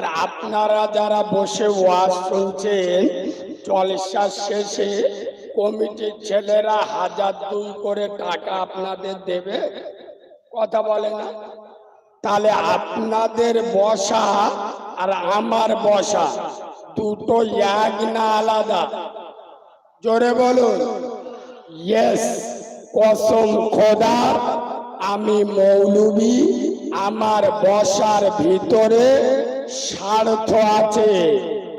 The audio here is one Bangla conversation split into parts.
আর আপনারা যারা বসে ওয়াজ শুনছেন জলসা শেষে কমিটির ছেলেরা হাজার দুই করে টাকা আপনাদের দেবে? কথা বলে না? তাহলে আপনাদের বসা আর আমার বসা, দুটো এক না আলাদা? জোরে বলুন। ইয়েস কসম খোদা, আমি মৌলবি, আমার বসার ভিতরে স্বার্থ আছে।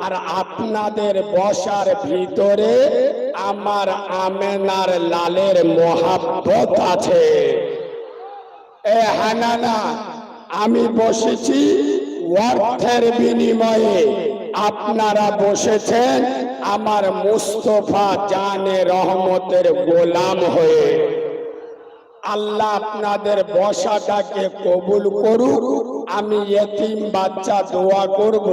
আর আপনাদের বসার ভিতরে আমার আমেনার লালের মহাব্বত আছে। এ হানানা, আমি বসেছি অর্থের বিনিময়ে। আপনারা বসেছেন আমার মুস্তফা জানে রহমতের গোলাম হয়ে। আল্লাহ আপনাদের বসাটাকে কবুল করুক। আমি এতিম বাচ্চা দোয়া করব।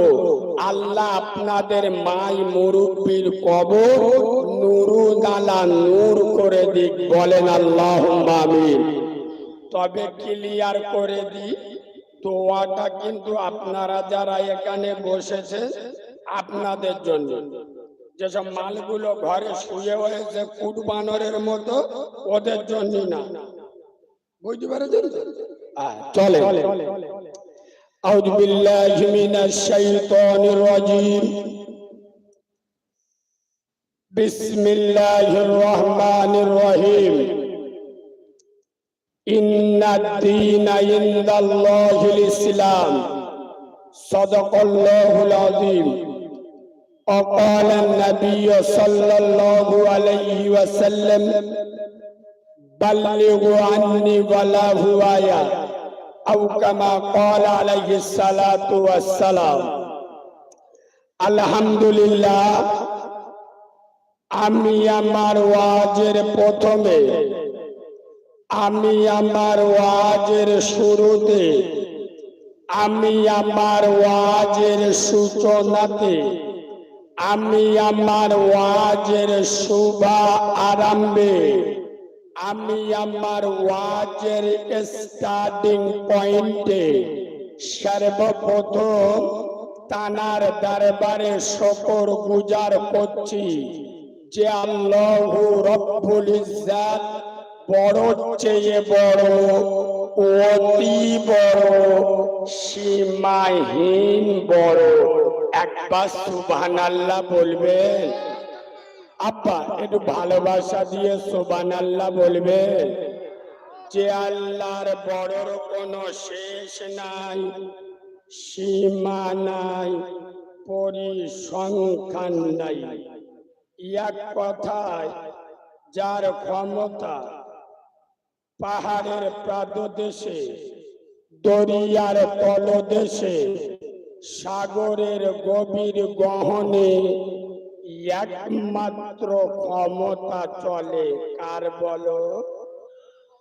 আল্লাহ আপনাদের মাই মুরব্বীর কবর নুরু নালা নূর করে দিক, বলেন আল্লাহ আমিন। তবে ক্লিয়ার করে দিই, দোয়াটা কিন্তু আপনারা যারা এখানে বসেছে, আপনাদের জন্য। যেসব মালগুলো ঘরে শুয়ে হয়েছে কুট বানরের মতো, ওদের জন্য না। বুঝতে পেরেছেন? চলে أعوذ بالله من الشيطان الرجيم. بسم الله الرحمن الرحيم. إن الدين عند الله الإسلام. صدق الله العظيم. وقال النبي صلى الله عليه وسلم بلغوا عني ولا هوايا আউ কল আলাইহি সালাতু ওয়াসসালাম। আলহামদুলিল্লাহ, আমি আমার ওয়াজের প্রথমে, আমি আমার ওয়াজের শুরুতে, আমি আমার ওয়াজের সূচনাতে, আমি আমার ওয়াজের শুভা আরম্ভে আমি আমার ওয়াজের স্টার্টিং পয়েন্টে সর্বপ্রথম তানার দরবারে শকর গুজার করছি যে আল্লাহ রব্বুল ইজ্জাত বড় চেয়ে বড়, অতি বড়, সীমাহীন বড়। একবার সুবহান আল্লাহ বলবেন আব্বা একটু ভালোবাসা দিয়ে সোবান আল্লাহ বলবে যে আল্লাহর বড়র কোনো শেষ নাই, সীমা নাই, পরিসংখ্যান নাই। এক কথায়, যার ক্ষমতা পাহাড়ের প্রাদদেশে দরিয়ার তলদেশে, সাগরের গভীর গহনে একমাত্র ক্ষমতা চলে, কার বলো?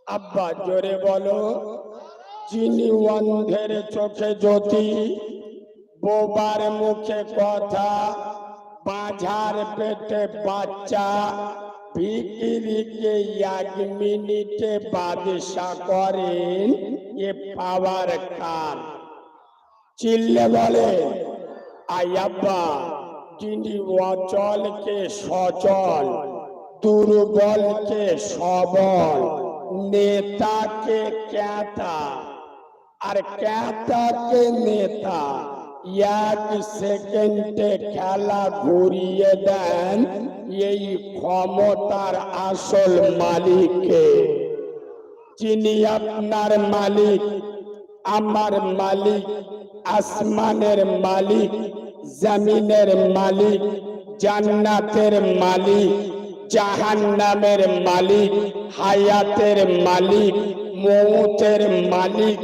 আব্বা, জোরে বলো। যিনি অন্ধের চোখে জ্যোতি, বোবার মুখে কথা, বাঝার পেটে বাচ্চা, ভিকিরিকে এক মিনিটে বাদশা করেন, এ পাওয়ার কার? চিল্লে বলে আয়াব্বা যিনি অচলকে সচল, দুর্বলকে সবল, নেতাকে ক্যাতা। আর ক্যাতাকে নেতা এক সেকেন্ডে খেলা ঘুরিয়ে দেন এই ক্ষমতার আসল মালিককে। যিনি আপনার মালিক, আমার মালিক, আসমানের মালিক জমিনের মালিক, জান্নাতের মালিক, জাহান্নামের মালিক, হায়াতের মালিক, মৌতের মালিক,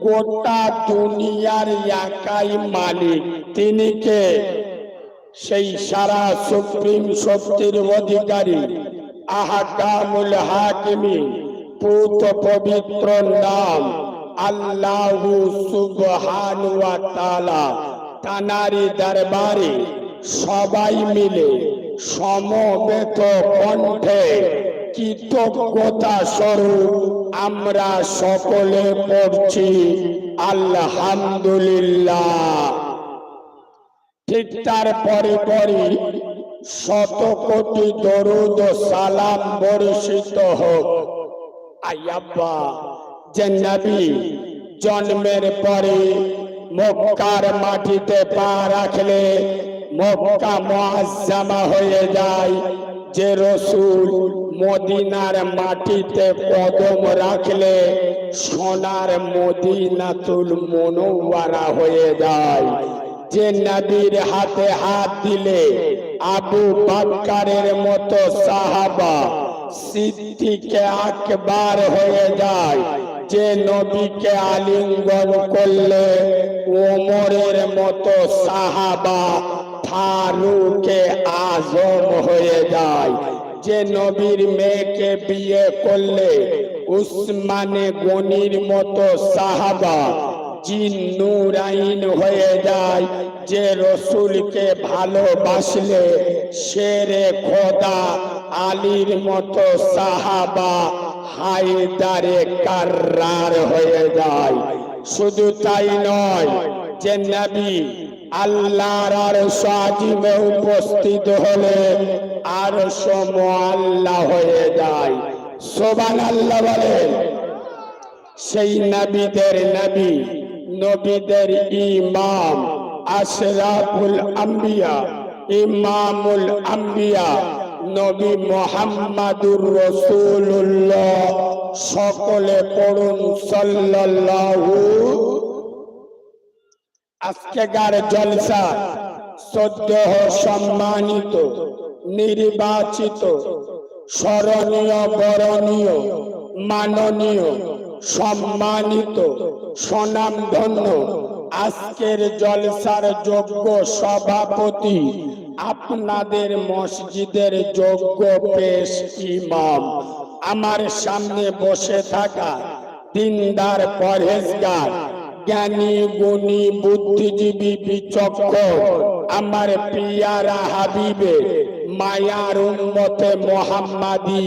গোটা দুনিয়ার একাই মালিক। তিনি কে? সেই সারা সুপ্রিম শক্তির অধিকারী, আহাকামুল হাকিমি, পুত পবিত্র নাম, আল্লাহু সুবহান ওয়া তাআলা। তানারি দরবারে সবাই মিলে সমবেত কণ্ঠে কৃতজ্ঞতা স্বরূপ আমরা সকলে পড়ছি আলহামদুলিল্লাহ। ঠিক তার পরে পরে শত কোটি দরুদ সালাম বর্ষিত হোক। আয়াব্বা, যে নবী জন্মের পরে মক্কার মাটিতে পা রাখলে মক্কা মুআজ্জামা হয়ে যায়। যে রসুল মদিনার মাটিতে কদম রাখলে সোনার মদিনাতুল মনোয়ারা হয়ে যায়। যে নবীর হাতে হাত দিলে আবু বাক্কারের মতো সাহাবা সিদ্দিকে আকবার হয়ে যায়। যে নবীকে আলিঙ্গন করলে ওমরের মতো সাহাবা ফারুকে আজম হয়ে যায়। যে নবীর মেয়েকে বিয়ে করলে উসমানে গনির মতো সাহাবা জিন্নুরাইন হয়ে যায়। যে রসুলকে ভালোবাসলে শেরে খোদা আলীর মতো সাহাবা হায়দারে কার্রার হয়ে যায়। শুধু তাই নয়, যে নবী আল্লাহর আর সাজিমে উপস্থিত হলে আর সম আল্লাহ হয়ে যায়। সোবান আল্লাহ বলেন, সেই নবীদের নবী, নবীদের ইমাম, আশরাফুল আম্বিয়া, ইমামুল আম্বিয়া নবী মোহাম্মদুর রসুল্লাহ সকলে পড়ুন সাল্লাল্লাহু। আজকেকার জলসা সদ্য সম্মানিত, নির্বাচিত, স্মরণীয়, বরণীয়, মাননীয়, সম্মানিত, স্বনামধন্য আজকের জলসার যোগ্য সভাপতি আপনাদের মসজিদের যোগ্য পেশ ইমাম। আমার সামনে বসে থাকা দিনদার পরহেজগার, জ্ঞানী, গুণী, বুদ্ধিজীবী, বিচক্ষণ আমার পিয়ারা হাবিবে, মায়ার উম্মতে মোহাম্মাদি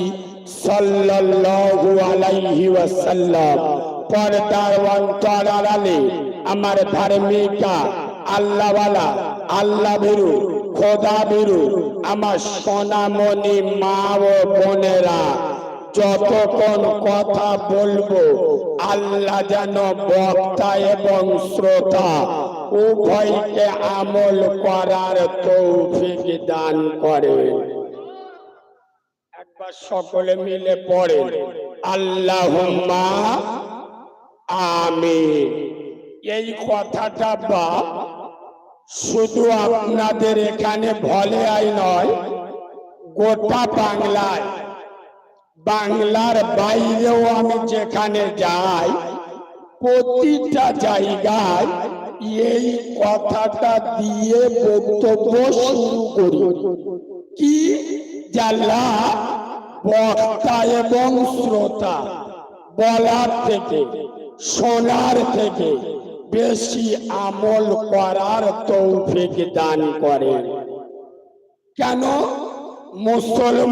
সাল্লাল্লাহু আলাইহি ওয়াসাল্লাম। পর্দার অন্তরার আলে আমার ধার্মিকা, আল্লাহওয়ালা আল্লাহ খোদা ভীরু আমার সোনামণি মা ও বোনেরা, যতক্ষণ কথা বলব, আল্লাহ যেন বক্তা এবং শ্রোতা, উভয়কে আমল করার তৌফিক দান করে। একবার সকলে মিলে পড়ে আল্লাহ আমিন। এই কথাটা বা শুধু আপনাদের এখানে ভলে আই নয়, গোটা বাংলায়। বাংলার বাইরেও আমি যেখানে যাই, প্রতিটা জায়গায় এই কথাটা দিয়ে বক্তব্য শুরু করি। কি? জাল্লা বক্তা এবং শ্রোতা, বলার থেকে, শোনার থেকে। বেশি আমল করার তৌফিক দান করে কেন? মুসলমান